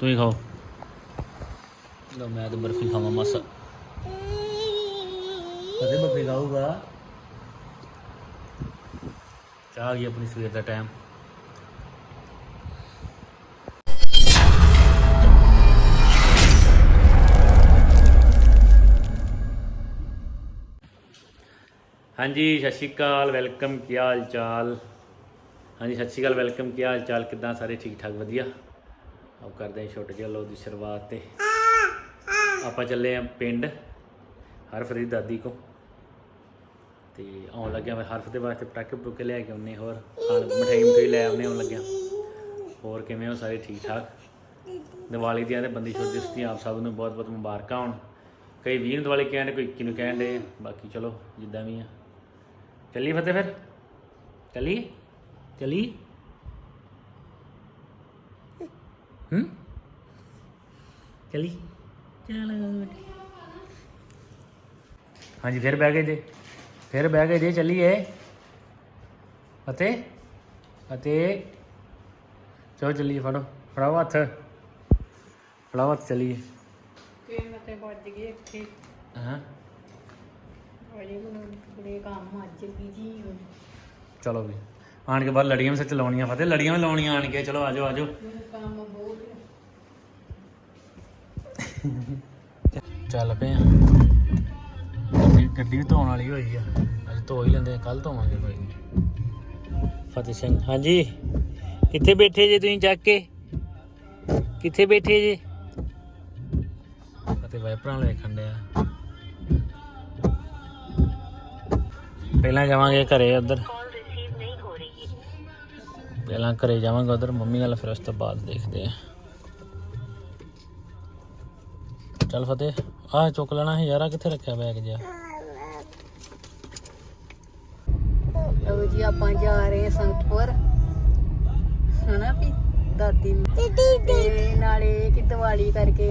ਤੁਸੀਂ ਖਾਓ। ਲਓ, ਮੈਂ ਤਾਂ ਬਰਫੀ ਖਾਵਾਂ ਮਸਾ ਕਦੇ ਬਰਫੀ ਖਾਊਗਾ। ਚਾਹ ਗਈ ਆਪਣੀ ਸਵੇਰ ਦਾ ਟਾਈਮ ਹਾਂਜੀ, ਸਤਿ ਸ਼੍ਰੀ ਅਕਾਲ ਵੈਲਕਮ ਕੀ ਹਾਲ ਚਾਲ? ਹਾਂਜੀ, ਸਤਿ ਸ਼੍ਰੀ ਅਕਾਲ ਵੈਲਕਮ ਕੀ ਹਾਲ ਚਾਲ? ਕਿਦਾਂ ਸਾਰੇ ਠੀਕ ਠਾਕ ਵਧੀਆ? ਆਪ ਕਰਦੇ ਹਾਂ ਛੋਟੇ ਜਿਹੇ ਲੋ ਦੀ ਸ਼ੁਰੂਆਤ ਤੇ। ਆਪਾਂ ਚੱਲੇ ਆਂ ਪਿੰਡ ਹਰਫ ਦੀ ਦਾਦੀ ਕੋ ਤੇ ਆਉਣ ਲੱਗਿਆ ਮੈਂ ਹਰਫ ਦੇ ਵਾਸਤੇ ਪਟਾਕੇ ਪਟੂਕੇ ਲੈ ਕੇ ਆਉਨੇ ਹੋਰ ਖਾਣ ਮਠਾਈ ਮਠਾਈ ਲੈ ਆਉਨੇ ਆਉਣ ਲੱਗਿਆ। ਹੋਰ ਕਿਵੇਂ ਹੋ ਸਾਰੇ ਠੀਕ ਠਾਕ? ਦੀਵਾਲੀ ਦੀਆਂ ਤੇ ਬੰਦੀ ਛੋਟੀ ਸੁਸਤੀ ਆਪ ਸਭ ਨੂੰ ਬਹੁਤ ਬਹੁਤ ਮੁਬਾਰਕਾਂ ਹੋਣ। ਕਈ ਵੀਰ ਦੀਵਾਲੀ ਕਹਿਣ ਕੋਈ 21 ਨੂੰ ਕਹਿਣ ਦੇ ਬਾਕੀ ਚਲੋ ਜਿੱਦਾਂ ਵੀ ਆ। ਚੱਲੀ ਫਤਿਹ ਫਿਰ? ਚੱਲੀ ਚੱਲੀ ਹੂੰ? ਚੱਲੀ। ਚਲ। ਹਾਂਜੀ ਫਿਰ ਬਹਿ ਗਏ ਜੇ। ਫਿਰ ਬਹਿ ਗਏ ਜੇ ਚੱਲੀਏ। ਅਤੇ ਅਤੇ ਚਲੋ ਚੱਲੀਏ ਫੜੋ। ਫੜਾਓ ਹੱਥ। ਫੜਾਓ ਹੱਥ ਚੱਲੀਏ। ਮੈਂ ਤੇ ਵੱਜ ਗਏ ਇੱਥੇ। ਹਾਂ। ਬੜੇ ਬੜੇ ਕੰਮ ਅੱਜ ਬੀਜੀ ਹੋ ਚਲੋ ਵੀ। ਆਣ ਕੇ ਬਾਹਰ ਲੜੀਆਂ ਵੀ ਸੱਚ ਲਾਉਣੀਆਂ, ਫਤਿਹ, ਲੜੀਆਂ ਵੀ ਲਾਉਣੀਆਂ ਆਣ ਕੇ। ਚਲੋ, ਆਜੋ ਆਜੋ। ਕੰਮ ਬਹੁਤ ਚੱਲ ਪਏ ਆ। ਗੱਡੀ ਗੱਡੀ ਵੀ ਧੋਣ ਵਾਲੀ ਹੋਈ ਆ। ਅੱਜ ਧੋ ਹੀ ਲੈਂਦੇ ਕੱਲ ਧੋਵਾਂਗੇ ਕੋਈ ਨੀ। ਫਤਿਹ ਸਿੰਘ, ਹਾਂਜੀ। ਕਿੱਥੇ ਬੈਠੇ ਜੇ ਤੁਸੀਂ ਚੱਕ ਕੇ? ਕਿੱਥੇ ਬੈਠੇ ਜੇ? ਅਤੇ ਵਾਈਪਰਾਂ ਵਾਲੇ ਵੇਖਣ ਪਹਿਲਾਂ ਜਾਵਾਂਗੇ ਘਰੇ ਉਧਰ। ਪਹਿਲਾਂ ਘਰੇ ਜਾਵਾਂਗੇ ਉਧਰ ਮੰਮੀ ਨਾਲ ਫਿਰ ਉਸ ਤੋਂ ਬਾਅਦ ਦੇਖਦੇ ਆ। ਚੱਲ ਫਤਿਹ ਆਹ ਚੁੱਕ ਲੈਣਾ ਸੀ ਯਾਰ ਕਿੱਥੇ ਰੱਖਿਆ ਬੈਗ ਜਿਆ ਲਓ ਜੀ ਆਪਾਂ ਜਾ ਰਹੇ ਹਾਂ ਸੰਗਤਪੁਰ ਹਨਾ ਵੀ ਦਾਦੀ ਤੇ ਨਾਲੇ ਕਿ ਦੀਵਾਲੀ ਕਰਕੇ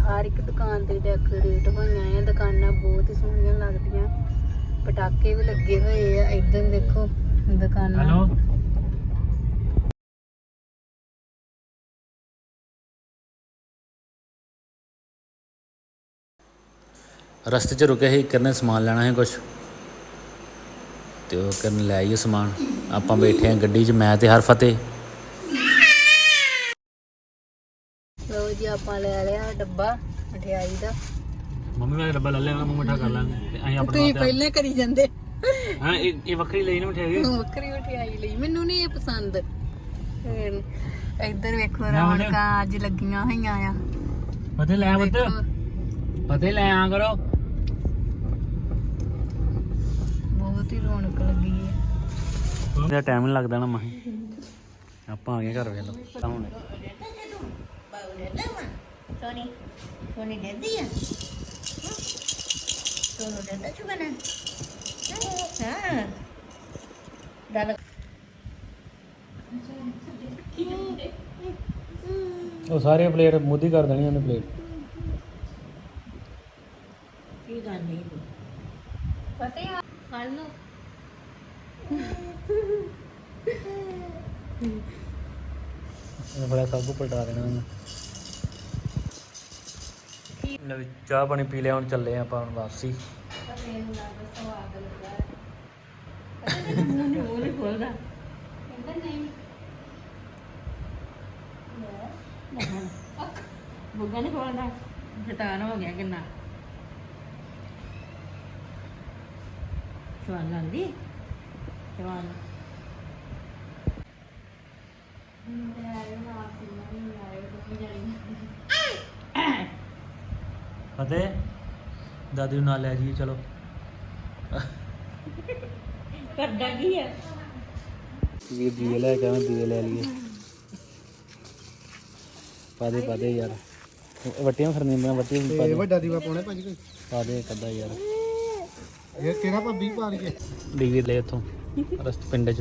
ਹਰ ਇੱਕ ਦੁਕਾਨ ਤੇ ਡੈਕੋਰੇਟ ਹੋਈਆਂ ਆ ਦੁਕਾਨਾਂ ਬਹੁਤ ਹੀ ਸੋਹਣੀਆਂ ਲੱਗਦੀਆਂ। ਪਟਾਕੇ ਵੀ ਲੱਗੇ ਹੋਏ ਆ ਇੱਧਰ ਦੇਖੋ ਦੁਕਾਨਾਂ। ਰਸਤੇ 'ਚ ਰੁਕੇ ਸੀ ਕਰਨੇ ਸਮਾਨ ਲੈਣਾ ਹੈ ਕੁਝ ਤੇ ਉਹ ਕਰਨ ਲੈ ਆਈਏ ਸਮਾਨ ਆਪਾਂ ਬੈਠੇ ਆ ਗੱਡੀ 'ਚ ਮੈਂ ਤੇ ਹਰ ਫਤਿਹ ਲਓ ਜੀ ਆਪਾਂ ਲੈ ਲਿਆ ਡੱਬਾ ਮਠਿਆਈ ਦਾ। ਮੰਮੀ ਮੈਂ ਡੱਬਾ ਲੈ ਲਿਆ ਮੂੰਹ ਮਿੱਠਾ ਕਰ ਲਾਂਗੇ। ਤੇ ਅਸੀਂ ਤੁਸੀਂ ਪਹਿਲਾਂ ਕਰੀ ਜਾਂਦੇ। ਹਾਂ ਇਹ ਇਹ ਵੱਖਰੀ ਲਈ ਨਾ ਮਠਿਆਈ? ਵੱਖਰੀ ਮਠਿਆਈ ਲਈ। ਮੈਨੂੰ ਨਹੀਂ ਇਹ ਪਸੰਦ। ਇੱਧਰ ਵੇਖੋ ਰੌਣਕਾਂ ਅੱਜ ਲੱਗੀਆਂ ਹੋਈਆਂ ਆ। ਫਤਿਹ ਲੈ ਪੁੱਤ। ਫਤਿਹ ਲੈ ਆ ਕਰੋ। ਬਹੁਤ ਹੀ ਰੌਣਕ ਲੱਗੀ ਹੈ। ਇਹਦਾ ਟਾਈਮ ਨਹੀਂ ਲੱਗਦਾ ਨਾ ਮਾਹੀ। ਆਪਾਂ ਆ ਗਏ ਘਰ ਵੇਖ ਲਓ। ਤਾਂ ਹੁਣ. ਉਹ ਸਾਰੇ ਪਲੇਟ ਮੁੱਦੀ ਕਰ ਦੇਣੀ ਉਹਨੇ ਪਲੇਟ Ki gan ni. ਫਤਿਹ ਫੜ ਲਓ ਇਹ ਬੜਾ ਸਭ ਕੁ ਪਲਟਾ ਦੇਣਾ ਉਹਨੇ ਲੈ ਵੀ ਚਾਹ ਪਾਣੀ ਪੀ ਲਿਆ ਹੁਣ ਚੱਲੇ ਆਪਾਂ ਹੁਣ ਵਾਪਸੀ ਨਹੀਂ. Setan ho gaya kena. ਫਤਿਹ। ਦਾਦੀ ਨੂੰ ਨਾਲ ਲੈ ਜਾਈਏ ਚਲੋ। Kerja dia. ਵੀ ਦੀਵੇ ਲੈ ਕੇ ਆਵਾਂ ਦੀਵੇ ਲੈ ਲਈਏ। ਪਾ ਦੇ ਪਾ ਦੇ ਯਾਰ। ਵੱਟੀਆਂ ਖਰਨੀਆਂ ਮੈਂ ਵੱਟੀ ਪਾ ਦੇ। ਵੱਡਾ ਦੀਵਾ ਪਾਉਣਾ ਭਾਜੀ ਕੋਈ? ਪਾ ਦੇ ਕੱਦਾ ਯਾਰ। ਇਹ ਕਿਹੜਾ ਭਾਬੀ ਪਾ ਲਈਏ ਦੀਵੇ ਲੈ ਇੱਥੋਂ ਰਸਤ ਪਿੰਡ ਚ।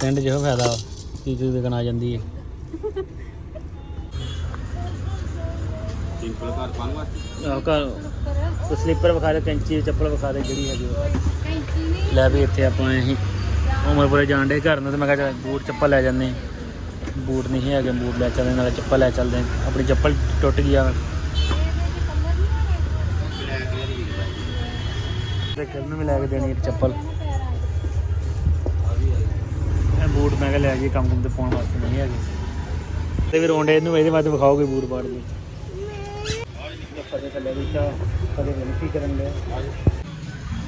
ਪਿੰਡ 'ਚ ਇਹੋ ਫਾਇਦਾ ਵਾ। ਚੀਜ਼ ਆ ਜਾਂਦੀ ਹੈ? ਸਿੰਪਲ ਘਰ ਪਾਉਂਗਾ ਸਲੀਪਰ ਵਿਖਾ ਦੇ ਕੈਂਚੀ ਚੱਪਲ ਵਿਖਾ ਦੇ ਜਿਹੜੀ ਹੈਗੀ ਉਹ। ਲੈ ਵੀ ਇੱਥੇ ਆਪਾਂ ਅਸੀਂ ਉਮਰਪੁਰੇ ਜਾਣ ਦੇ ਘਰ ਨੂੰ ਤੇ ਮੈਂ ਕਿਹਾ ਚੱਲ ਬੂਟ ਚੱਪਲ ਲੈ ਜਾਂਦੇ ਬੂਟ ਨਹੀਂ ਹੈਗੇ ਬੂਟ ਲੈ ਚੱਲਦੇ ਨਾਲੇ ਚੱਪਲ ਲੈ ਚੱਲਦੇ ਆਪਣੀ ਚੱਪਲ ਟੁੱਟ ਗਈ ਆ। ਤੇ ਕੱਲ ਨੂੰ ਵੀ ਲੈ ਕੇ ਦੇਣੀ ਇੱਕ ਚੱਪਲ। ਬੂਟ ਮੈਂ ਕਿਹਾ ਲੈ ਜੀ ਕੰਮ ਕੰਮ ਤੇ ਪਾਉਣ ਵਾਸਤੇ ਨਹੀਂ ਹੈਗੇ। ਤੇ ਵੀ ਰੋਂਡੇ ਇਹਨੂੰ ਇਹਦੇ ਵਾਸਤੇ ਵਿਖਾਓਗੇ ਬੂਟ ਪਾੜ ਕੇ ਫਤੇ ਥੱਲੇ ਵੀ ਚਾ ਫਤੇ ਮੈਨੂੰ ਕੀ ਕਰਨ ਲਿਆ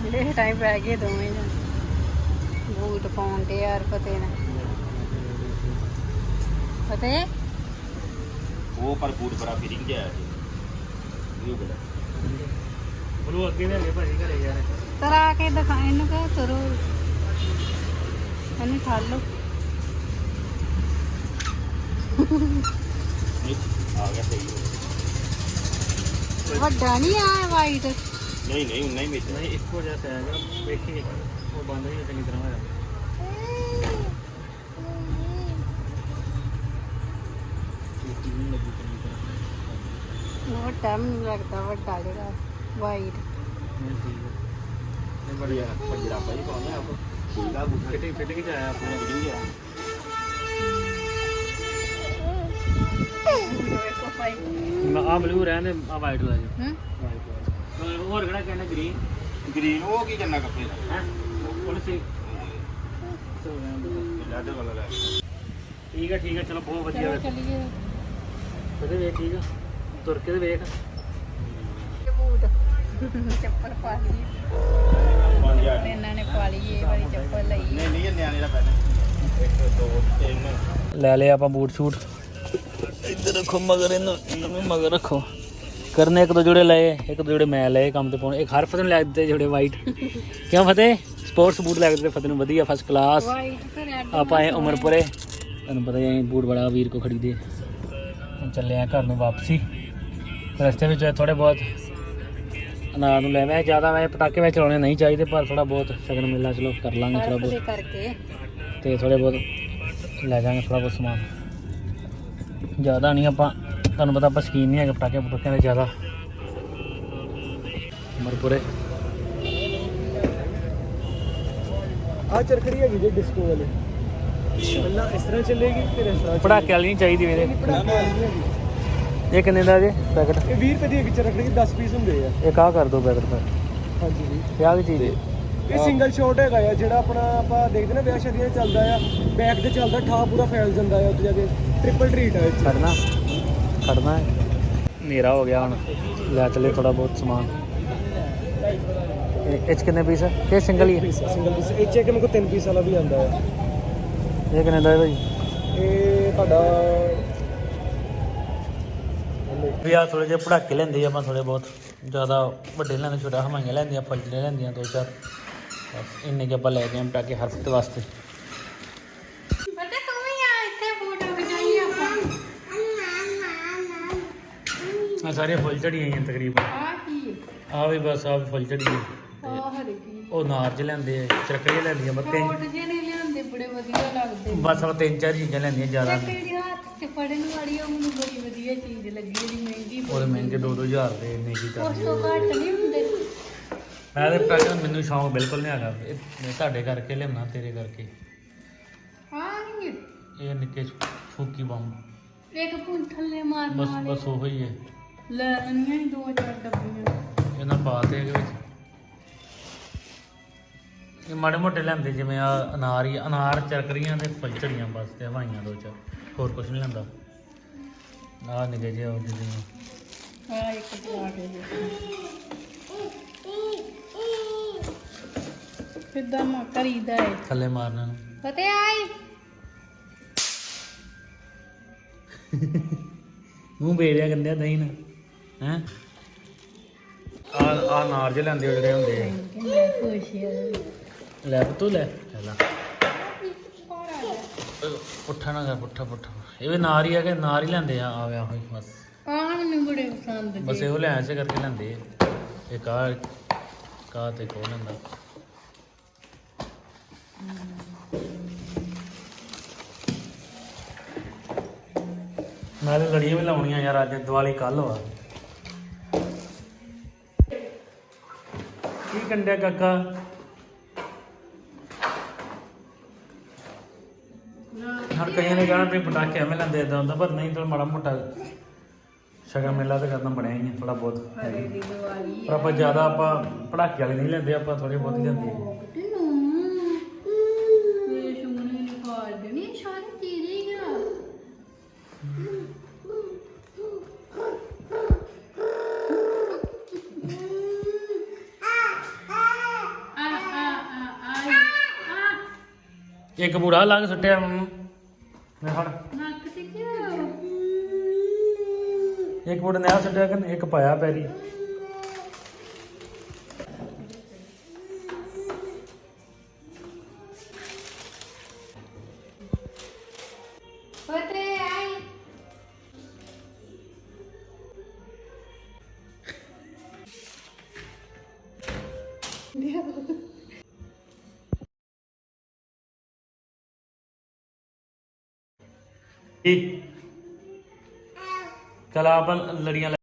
ਜਿਹੜੇ ਟਾਈਮ ਪੈ ਗਏ ਦੋਵੇਂ ਜਣ। ਬੂਟ ਪਾਉਣ ਤੇ ਯਾਰ ਪਤੇ ਨਾ। ਪਤੇ? ਉਹ ਪਰ ਬੂਟ ਬੜਾ ਆਇਆ ਸੀ ਇਹ ਬੜਾ ਬਲੂ ਅੱਗੇ ਲੈ ਗਏ ਭਾਜੀ ਘਰੇ ਯਾਰ ਤਰਾ ਕੇ ਦਿਖਾ ਇਹਨੂੰ ਕਹ ਕਰੋ ਇਹਨੂੰ ਠਾਲ। ਲਓ ਗਿਆ ਵੱਡਾ ਨਹੀਂ ਆ ਵਾਈਟ ਨਹੀਂ ਨਹੀਂ ਉਨਾ ਹੀ ਵਿੱਚ ਨਹੀਂ ਇੱਕੋ ਜਿਹਾ ਸਾਈਜ਼ ਆ ਵੇਖੀ ਉਹ ਬੰਦ ਨਹੀਂ ਚੰਗੀ ਤਰ੍ਹਾਂ ਹੋਇਆ ਵੱਡਾ ਮੈਨੂੰ ਲੱਗਦਾ ਵੱਡਾ ਜਿਹੜਾ ਵਾਈਟ ਨਹੀਂ ਠੀਕ ਹੈ ਨਹੀਂ ਬੜੀਆ ਪੰਜਰਾ ਪਾਈ ਪਾਉਂਦਾ ਆਪ ਠੀਕ ਆ ਬੂਟ ਫਿਟਿੰਗ ਵੇਖੋ ਭਾਈ ਆ ਬਲੂ ਰਹਿੰਦੇ ਆ ਵਾਈਟ ਲੈ ਜਾ ਹੂੰ? ਵਾਈਟ ਹੋਰ ਕਿਹੜਾ ਕਹਿੰਦਾ ਗ੍ਰੀਨ ਗ੍ਰੀਨ ਉਹ ਕੀ ਕਰਨਾ ਕੱਪੜੇ ਦਾ? ਹੈ? ਉਹ ਸੀ ਲੈਦਰ ਵਾਲਾ ਲੈ ਠੀਕ ਹੈ ਠੀਕ ਹੈ ਚਲੋ ਬਹੁਤ ਵਧੀਆ ਚਲੋ ਚੱਲੀਏ। ਉਹਦੇ ਵੇਖ ਠੀਕ ਆ। ਤੁਰ ਕੇ ਤੇ ਵੇਖ। ਬੂਟ ਚੱਪਲ ਪਾ ਲਈ। 5000 ਇਹਨਾਂ ਨੇ ਪਾ ਲਈ ਇਹ ਵਾਲੀ ਚੱਪਲ ਲਈ। ਨਹੀਂ ਨਹੀਂ ਇਹ ਨਿਆਣੇ ਦਾ ਪੈਣਾ। ਇੱਕ ਦੋ ਤਿੰਨ। ਲੈ ਲਿਆ ਆਪਾਂ ਬੂਟ ਸ਼ੂਟ। ਰੱਖੋ ਮਗਰ ਇਹਨੂੰ ਇਹਨੂੰ ਮਗਰ ਰੱਖੋ। ਕਰਨੇ ਇੱਕ ਦੋ ਜੋੜੇ ਲਏ ਇੱਕ ਦੋ ਜੋੜੇ ਮੈਂ ਲਏ ਕੰਮ ਤੇ ਪਾਉਣੇ। ਇੱਕ ਹਰ ਫਤਿਹ ਨੂੰ ਲੈ ਦਿੱਤੇ ਜੋੜੇ ਵਾਈਟ ਕਿਉਂ ਫਤਿਹ? ਸਪੋਰਟਸ ਬੂਟ ਲੈ ਕੇ ਦਿੱਤੇ ਫਤਿਹ ਨੂੰ ਵਧੀਆ ਫਸਟ ਕਲਾਸ ਆਪਾਂ ਇਹ ਉਮਰਪੁਰੇ ਤੁਹਾਨੂੰ ਪਤਾ ਹੀ ਬੂਟ ਬੜਾ ਵੀਰ ਕੋ ਖਰੀਦੇ। ਹੁਣ ਚੱਲੇ ਆ ਘਰ ਨੂੰ ਵਾਪਸੀ। ਰਸਤੇ ਵਿੱਚ ਥੋੜੇ ਬਹੁਤ ਅਨਾਰ ਨੂੰ ਲੈ ਮੈਂ ਜ਼ਿਆਦਾ ਮੈਂ ਪਟਾਕੇ ਵਿੱਚ ਚਲਾਉਣੇ ਨਹੀਂ ਚਾਹੀਦੇ ਪਰ ਥੋੜਾ ਬਹੁਤ ਸ਼ਗਨ ਮੇਲਾ ਚਲੋ ਕਰ ਲਾਂਗੇ ਥੋੜਾ ਬਹੁਤ। ਤੇ ਥੋੜੇ ਬਹੁਤ ਲੈ ਜਾਾਂਗੇ ਥੋੜਾ ਬਹੁਤ ਸਮਾਨ। ਜ਼ਿਆਦਾ ਨਹੀਂ ਆਪਾਂ ਤੁਹਾਨੂੰ ਪਤਾ ਆਪਾਂ ਸ਼ਕੀਨ ਨਹੀਂ ਹੈਗੇ ਪਟਾਕੇ ਪਟਾਕਿਆਂ ਦੇ ਜ਼ਿਆਦਾ। ਉਮਰਪੁਰੇ ਆ ਚਰਖੜੀ ਹੈਗੀ ਜੇ ਡਿਸਕੋ ਵਾਲੇ। ਪਹਿਲਾਂ ਇਸ ਤਰ੍ਹਾਂ ਚੱਲੇਗੀ ਫਿਰ ਇਸ ਤਰ੍ਹਾਂ ਪਟਾਕੇ ਵਾਲੀ ਨਹੀਂ ਚਾਹੀਦੀ ਵੀਰੇ। ਇਹ ਕਿੰਨੇ ਦਾ ਜੇ ਪੈਕਟ? ਇਹ 20 ਰੁਪਏ ਦੀ ਇੱਕ ਚਰਖੜੀ 10 ਪੀਸ ਹੁੰਦੇ ਆ। ਇਹ ਕਾਹ ਕਰ ਦੋ ਪੈਕਟ ਪਰ ਹਾਂਜੀ। ਜੀ ਇਹ ਆ ਕੀ ਚੀਜ਼ ਹੈ। ਇਹ ਸਿੰਗਲ ਸ਼ਾਟ ਹੈਗਾ ਆ ਜਿਹੜਾ ਆਪਣਾ ਆਪਾਂ ਦੇਖਦੇ ਨਾ ਵਿਆਹ ਸ਼ਾਦੀਆਂ 'ਚ ਚੱਲਦਾ ਆ ਬੈਕ ਤੇ ਚੱਲਦਾ ਠਾ ਪੂਰਾ ਫੈਲ ਜਾਂਦਾ ਆ ਉੱਥੇ ਜਾ ਕੇ। ਟ੍ਰਿਪਲ ਟ੍ਰੀਟ ਆ ਇੱਥੇ ਖੜਨਾ ਖੜਨਾ ਹੈ। ਹਨੇਰਾ ਹੋ ਗਿਆ ਹੁਣ ਲੈ ਚਲੇ ਥੋੜਾ ਬਹੁਤ ਸਮਾਨ। ਇਹ ਇਹ 'ਚ ਕਿੰਨੇ ਪੀਸ ਹੈ ਇਹ ਸਿੰਗਲ ਹੀ ਹੈ ਸਿੰਗਲ ਪੀਸ ਇਹ ਚੈੱਕ ਮੇਰੇ ਕੋਲ ਤਿੰਨ ਪੀਸ ਵਾਲਾ ਵੀ ਆਂਦਾ ਆ। ਇਹ ਕਿੰਨੇ ਦਾ ਹੈ ਭਾਈ ਇਹ ਤੁਹਾਡਾ ਵੀ ਆ ਥੋੜੇ ਜਿਹੇ ਪੜਾਕੇ ਲੈਂਦੇ ਆਪਾਂ ਥੋੜੇ ਬਹੁਤ। ਜ਼ਿਆਦਾ ਵੱਡੇ ਲੈਂਦੇ ਛੋਟਾ ਹਮਾਈਆਂ ਲੈਂਦੀਆਂ ਫਲਜਰੇ ਲੈਂਦੀਆਂ ਦੋ ਚਾਰ। ਬਸ ਇੰਨੇ ਕੇ ਆਪਾਂ ਲੈ ਗਏ ਹਾਂ ਪਟਾਕੇ ਹਰ ਹਫ਼ਤੇ ਵਾਸਤੇ। ਆ ਸਾਰੇ ਫੁੱਲ ਝੜੀਆਂ ਆਈਆਂ ਤਕਰੀਬਨ। ਆ ਕੀ ਆ? ਵੀ ਬਸ ਆ ਫੁੱਲ ਝੜੀ ਆ ਹਰੇ ਕੀ? ਉਹ ਨਾਰਜ ਲੈਂਦੇ ਆ ਚਰਕੜੀਆਂ ਲੈਂਦੀਆਂ ਬਸ ਤਿੰਨ। ਕੋਟ ਜਿਹੇ ਨੇ ਲਿਆਂਦੇ ਬੜੇ ਵਧੀਆ ਲੱਗਦੇ। ਬਸ ਆ ਤਿੰਨ ਚਾਰ ਚੀਜ਼ਾਂ ਲੈਂਦੀਆਂ ਜ਼ਿਆਦਾ ਇੱਕ ਜਿਹੜੀ ਹੱਥ 'ਚ ਫੜਨ ਵਾਲੀ ਉਹ ਮੈਨੂੰ ਬੜੀ ਵਧੀਆ ਚੀਜ਼ ਲੱਗੀ ਜਿਹੜੀ ਮਹਿੰਗੀ ਉਹਦੇ ਮਹਿੰਗੇ 2-2000 ਦੇ ਇੰਨੇ ਕੀ ਉਸ ਕਰਦੇ ਤੋਂ ਘੱਟ ਨਹੀਂ ਹੁੰਦੇ। ਮੈਂ ਤੇ ਦਾ ਮੈਨੂੰ ਸ਼ੌਂਕ ਬਿਲਕੁਲ ਨਹੀਂ ਹੈਗਾ। ਇਹ ਮੈਂ ਤੁਹਾਡੇ ਕਰਕੇ ਲਿਆਉਣਾ ਤੇਰੇ ਕਰਕੇ। ਹਾਂ ਨਹੀਂ ਇਹ ਨਿੱਕੇ ਫੂਕੀ ਬੰਬ। ਇੱਕ ਪੁੰਨ ਥੱਲੇ ਮਾਰਨ ਬਸ ਵਾਲੇ। ਬਸ ਉਹੋ ਹੀ। ਹੈ ਲੈ ਲੈਣੀਆਂ ਸੀ ਦੋ ਚਾਰ ਡੱਬੀਆਂ ਇਹਨਾਂ ਪਾ ਤੇ ਇਹਦੇ ਵਿੱਚ। ਇਹ ਮਾੜੇ ਮੋਟੇ ਲੈਂਦੇ ਜਿਵੇਂ ਆ ਅਨਾਰ ਹੀ ਅਨਾਰ ਚਰਕਰੀਆਂ ਤੇ ਫਲਚੜੀਆਂ ਬਸ ਤੇ ਹਵਾਈਆਂ ਦੋ ਚਾਰ। ਹੋਰ ਕੁਝ ਨਹੀਂ ਲੈਂਦਾ। ਆ ਨਿੱਕੇ ਜਿਹੇ ਉਹ ਜਿਹੇ। ਆ ਇੱਕ ਚਲਾ ਕੇ ਦੇਖੋ ਕਿੱਦਾਂ ਮਾ ਕਰੀਦਾ ਹੈ ਥੱਲੇ ਮਾਰਨ। ਨੂੰ ਪਤੇ ਆਈ ਮੂੰਹ ਬੇੜਿਆ ਗੰਦਿਆ ਦਹੀਂ ਨਾ ਹੈ? ਆ ਆ ਨਾਰ ਜੇ ਲੈਂਦੇ ਜਿਹੜੇ ਹੁੰਦੇ ਆ। ਕਿੰਨਾ ਖੁਸ਼ ਹੈ ਲੈ ਤੂੰ ਲੈ। ਲੈ ਲਾ। ਪੁੱਠਾ ਨਾ ਕਰ ਪੁੱਠਾ ਪੁੱਠਾ। ਇਹ ਵੀ ਨਾਰ ਹੀ ਆ ਕਿ ਨਾਰ ਹੀ ਲੈਂਦੇ ਆ? ਆ ਗਿਆ ਹੋਈ ਬਸ। ਆ ਮੈਨੂੰ ਬੜੇ ਪਸੰਦ ਬਸ ਇਹੋ ਲੈ ਐਸੇ ਕਰਕੇ ਲੈਂਦੇ ਆ। ਇਹ ਕਾ ਕਾ ਤੇ ਕੋ ਲੈਂਦਾ। ਮੈਂ ਲੜੀਆਂ ਵੀ ਲਾਉਣੀਆਂ ਯਾਰ ਅੱਜ ਦੀਵਾਲੀ ਕੱਲ ਵਾ। ਕੀ ਕੰਡਿਆ ਕਾਕਾ? ਹਰ ਕਈਆਂ ਨੇ ਕਹਿਣਾ ਵੀ ਪਟਾਕੇ ਐਵੇਂ ਲੈਂਦੇ ਇਦਾਂ ਹੁੰਦਾ ਪਰ ਨਹੀਂ ਥੋੜਾ ਮਾੜਾ ਮੋਟਾ ਸ਼ਗਨ ਮੇਲਾ ਤਾਂ ਕਰਨਾ ਬਣਿਆ ਹੀ ਥੋੜਾ ਬਹੁਤ ਪਰ ਆਪਾਂ ਜ਼ਿਆਦਾ ਆਪਾਂ ਪਟਾਕੇ ਵਾਲੇ ਨਹੀਂ ਲੈਂਦੇ ਆਪਾਂ ਥੋੜੇ ਬਹੁਤ ਹੀ ਲੈਂਦੇ ਇੱਕ ਬੂੜਾ ਲੰਘ ਸੁੱਟਿਆ ਮੈਂ ਫੜ ਨੱਕ ਤੇ ਕਿਉਂ ਇੱਕ ਬੂੜੇ ਨੇ ਆ ਸੁੱਟਿਆ ਕਿ ਇੱਕ ਪਾਇਆ ਪੈਰੀ Yeah. ਕਲਾਬਨ ਚਲ ਆਪਾਂ ਲੜੀਆਂ